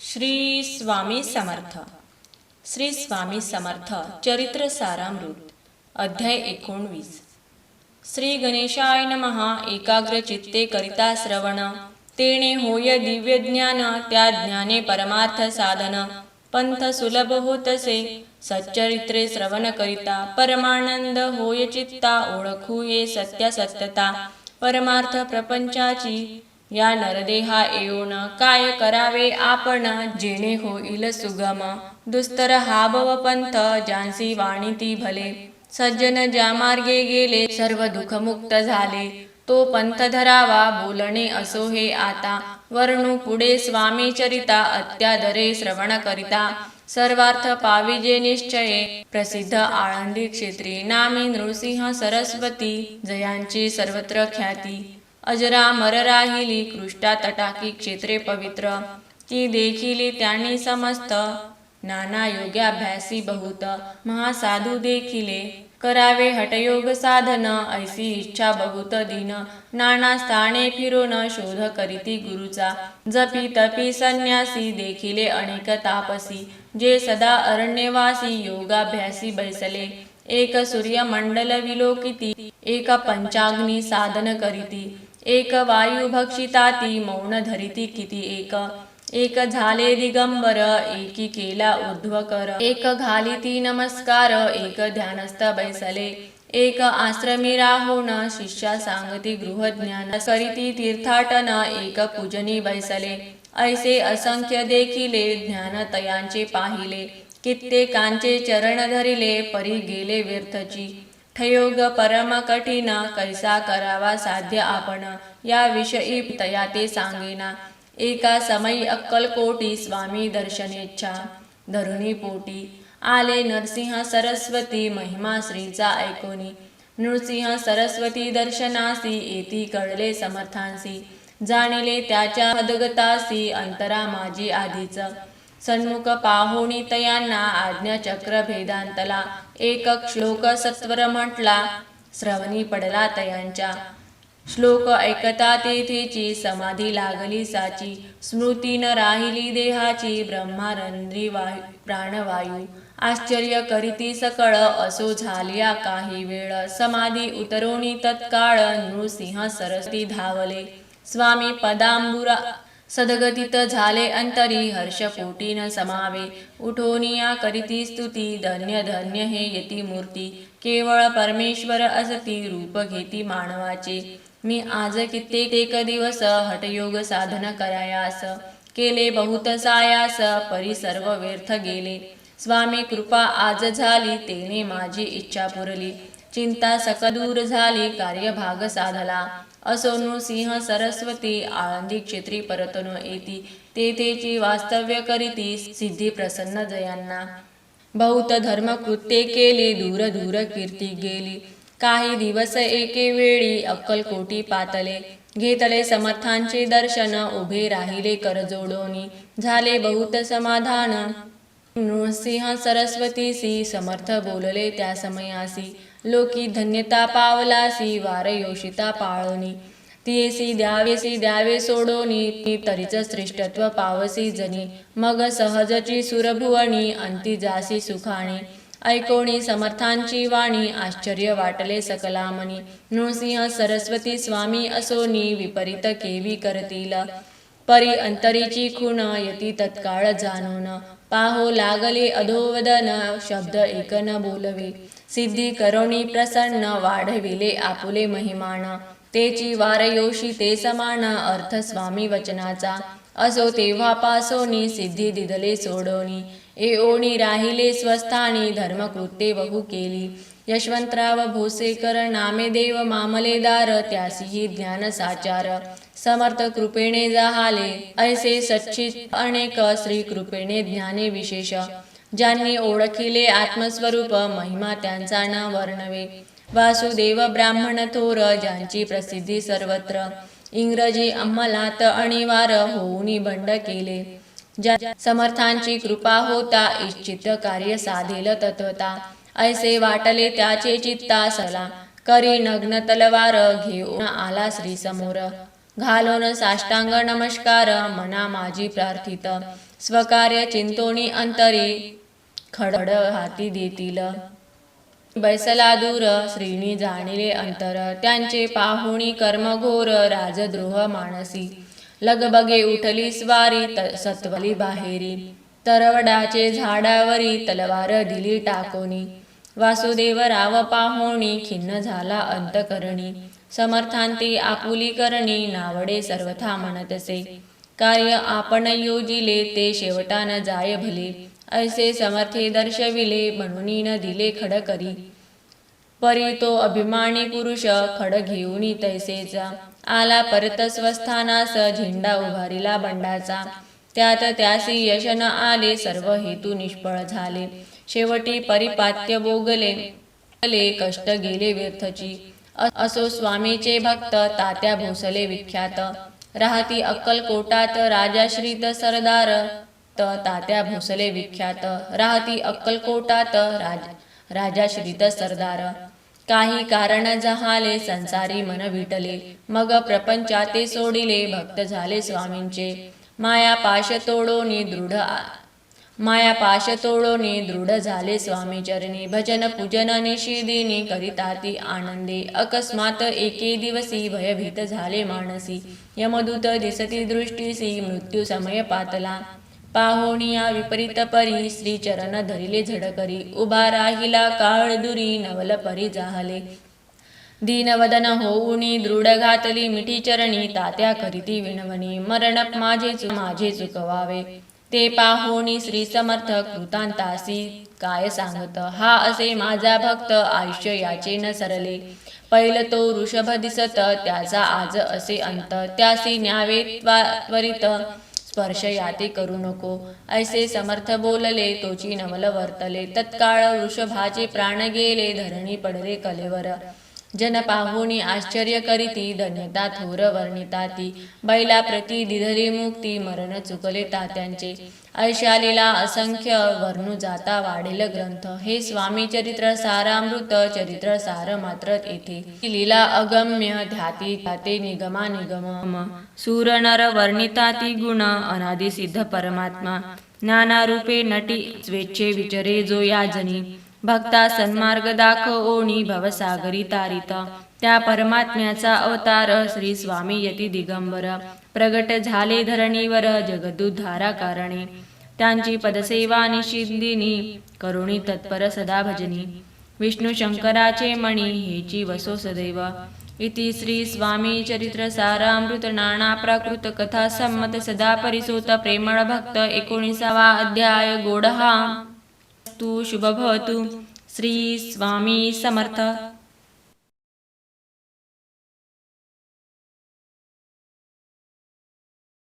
श्री स्वामी समर्थ. श्री स्वामी समर्थ चरित्र सारामृत अध्याय एकोणवीस. श्री गणेशाय नमहा एकाग्र चित्ते करिता श्रवण. तेणे होय दिव्य ज्ञान त्या ज्ञाने परमार्थ साधन. पंथ सुलभ होतसे सच्चरित्रे श्रवण करिता. परमानंद होय चित्ता ओळखू ये सत्यासत्यता. परमार्थ प्रपंचाची या नरदेहा येऊन काय करावे आपण? जेणे होईल सुगम. दुस्तर हा भव पंथ ज्यांसी वाणी ती भले. सज्जन ज्या मार्गे गेले सर्व दुःखमुक्त झाले. तो पंथ धरावा बोलणे असो हे आता. वर्णू पुढे स्वामी चरिता अत्यादरे श्रवण करिता. सर्वार्थ पाविजे निश्चये प्रसिद्ध आळंदी क्षेत्री. नामी नृसिंह सरस्वती जयांची सर्वत्र ख्याती. अजरामर राहिली कृष्टा तटाकी क्षेत्रे पवित्र. ती देखिली त्यांनी समस्त. नाना योग्याभ्यासी बहुत. महासाधू देखिले. करावे हटयोग साधन ऐसी इच्छा बहुत दिन. नाना स्थाने फिरून शोध करीती गुरुचा. जपी तपी संन्यासी देखिले अनेक तापसी. जे सदा अरण्यवासी योगाभ्यासी बैसले. एक सूर्यमंडल विलोकिती एक पंचाग्नी साधन करीती. एक वायू भक्षिताती मौन धरिती किती एक. एक झाले दिगंबर एकी केला ऊर्ध्व कर एक घालिती नमस्कार एक ध्यानस्थ बैसले. एक आश्रमी राहून शिष्या सांगती गृहज्ञान. करीती तीर्थाटन एक पूजनी बैसले. ऐसे असंख्य देखिले ज्ञान तयांचे पाहिले. कित्येकांचे चरण धरिले परी गेले व्यर्थची. ठयोग परम कठीण कैसा करावा साध्य आपण? या विषयी तया ते सांगेना. एका समयी अक्कलकोटी स्वामी दर्शनेच्छा. धरुणी पोटी. आले नरसिंह सरस्वती महिमा श्रीचा ऐकोनी. नृसिंह सरस्वती दर्शनासी येती कळले समर्थांसी. जाणिले त्याच्या मदगतासी अंतरा माझी आधीच. सन्मुख पाहुणी तयांना आज्ञाचक्र भेदांतला एक श्लोक सत्वर म्हटला. श्रवणी पडला तयांच्या. श्लोक ऐकता तेथेची समाधी लागली साची. स्मृती न राहिली देहाची ब्रह्मारंद्री वायू प्राणवायू. आश्चर्य करीती सकळ असो झालिया काही वेळ. समाधी उतरोनी तत्काळ नृसिंह सरस्वती धावले. स्वामी पदांबुरा सदगतीत झाले अंतरी हर्षपोटी न समावे. उठोनिया करीती स्तुती धन्य धन्य हे यती मूर्ती. केवळ परमेश्वर असती रूप घेती मानवाचे. मी आज कित्येक एक दिवस हटयोग साधन करायास. केले बहुत सायास परी सर्व व्यर्थ गेले. स्वामी कृपा आज झाली तेने माझी इच्छा पुरली. चिंता सकदूर झाली कार्यभाग साधला. असो नृसिंह सरस्वती आळंदी क्षेत्री परतनो येती तेथेची वास्तव्य करीती सिद्धी प्रसन्न जयांना. बहुत धर्म कृत्ये केली दूर दूर कीर्ती गेली. काही दिवस एके वेळी अक्कलकोटी पातले. घेतले समर्थांचे दर्शन उभे राहिले करजोडोनी. झाले बहुत समाधान नृसिंह सरस्वतीसी समर्थ बोलले त्या समयासी. लोकी धन्यता पावलासी वार योषिता पाळोनी. तियेसी द्यावेसी द्यावे सोडोनी. ती तरीच श्रेष्ठत्व पावसी जनी. मग सहजची सुरभुवणी अंती जासी सुखाणी ऐकोणी समर्थांची वाणी आश्चर्य वाटले सकलामणी नृसिंह सरस्वती स्वामी असोनी विपरीत केवी करतील. परी अंतरीची खुण यती तत्काळ जाणून. पाहो लागले अधोवदन शब्द एक न बोलवे. सिद्धी करोणी प्रसन्न वाढविले आपुले महिमान. तेची वारयोशी ते समान अर्थ स्वामी वचनाचा. असो तेव्हा पासोनी सिद्धी दिदले सोडोनी. एओणी राहिले स्वस्थानी धर्मकृत्ये बहु केली. यशवंतराव भोसेकर नामे देव मामलेदार त्यासी ज्ञान साचार. समर्थ कृपेने जाहाले ऐसे सच्चित अनेक श्री कृपेने ज्ञाने विशेष. ज्यांनी ओळखिले आत्मस्वरूप महिमा त्यांचा न वर्णवे वासुदेव ब्राह्मण थोर ज्यांची प्रसिद्धी सर्वत्र. इंग्रजी अंमलात अनिवार होऊनी बंड केले. ज्या समर्थांची कृपा होता इच्छित कार्य साधेल तत्वता ऐसे वाटले त्याचे चित्ता सला करी नग्न तलवार घेऊन आला श्री समोर. घालोन साष्टांग नमस्कार मना माझी प्रार्थित. स्वकार्य चिंतोनी अंतरी खडड हाती देतील. बैसला दूर श्रीनी जाणिले अंतर. त्यांचे पाहुणी कर्मघोर राजद्रोह मानसी. लगबगे उठली स्वारी त- सत्वली बाहेरी. तरवडाचे झाडावरी तलवार दिली टाकोनी. वासुदेव राव पाहुणी खिन्न झाला अंतकरणी. समर्थांती आपुली करणी नावडे सर्वथा म्हणतसे कार्य आपण योजिले ते शेवटान जाय भले. ऐसे समर्थे दर्शविले म्हणून न दिले खडकरी. परी तो अभिमानी पुरुष खड घेऊन तैसेचा. आला परत स्वस्थानास झेंडा उभारिला बंडाचा. त्यात त्यासी यश न आले सर्व हेतू निष्फळ झाले. शेवटी परिपात्य भोगले. ले कष्ट गेले व्यर्थची. असो स्वामीचे भक्त तात्या भोसले विख्यात. राहती अक्कलकोटात राजाश्रीत सरदार. त तात्या भोसले विख्यात. राहती अक्कलकोटात राज राजाश्रीत सरदार. काही कारण जहाले संसारी मन विटले. मग प्रपंचाते सोडिले भक्त झाले स्वामींचे. माया पाश तोडोनी दृढ माया पाश तोडोनी दृढ झाले स्वामी चरणी. भजन पूजन करिता ती आनंदे. अकस्मात एके दिवसी भयभीत झाले मानसी यमदूत दिसती दृष्टीसी मृत्यू समय पातला. पाहोनिया विपरीत परी श्री चरण धरिले झडकरी. उभा राहिला काळ दुरी नवल परी जाहले. दीनवदन होऊनी दृढ घातली मिठी चरणी. तात्या करीती विणवणी मरण माझे चु माझे चुकवावे. ते पाहोनी श्री समर्थ कृतांतासी. काय सांगत? हा असे माझा भक्त आयुष्य याचे न सरले. पहिलं तो वृषभ दिसत त्याचा आज असे अंत. त्यासी न्यावे त्वरित स्पर्श याते करू नको. ऐसे समर्थ बोलले तोची नमल वर्तले. तत्काळ वृषभाचे प्राण गेले धरणी पडले कलेवर. जन पाहुनी आश्चर्य करीती धन्यता थोर वर्णिता ती. बैला प्रती दिधली मुक्ती मरण चुकले तात्यांचे ऐशालीला असंख्य वर्णू जाता वाढेल ग्रंथ. हे स्वामी चरित्र सारामृत चरित्र सार मात्र येथे. लीला अगम्य ध्याती ध्याते निगमा निगम. सूर नर वर्णिताती गुण अनादि सिद्ध परमात्मा. नाना रूपे नटी स्वेच्छे विचरे जो या जनी भक्ता सन्मार्ग दाखवोनी भवसागरी तारित. त्या परमात्म्याचा अवतार श्री स्वामी यती दिगंबर. प्रगट झाले धरणीवर जगदुद्धारा कारणे. त्यांची पदसेवा निशिदिनी करुणी तत्पर सदा भजनी. विष्णू शंकराचे मणी हेची वसो सदैव. इति श्री स्वामी चरित्र सारामृत नाना प्राकृत कथा संमत सदा परिसोत प्रेमळ भक्त एकोणीसावा अध्याय गोडहा. तू शुभ भवतु श्री स्वामी समर्थ।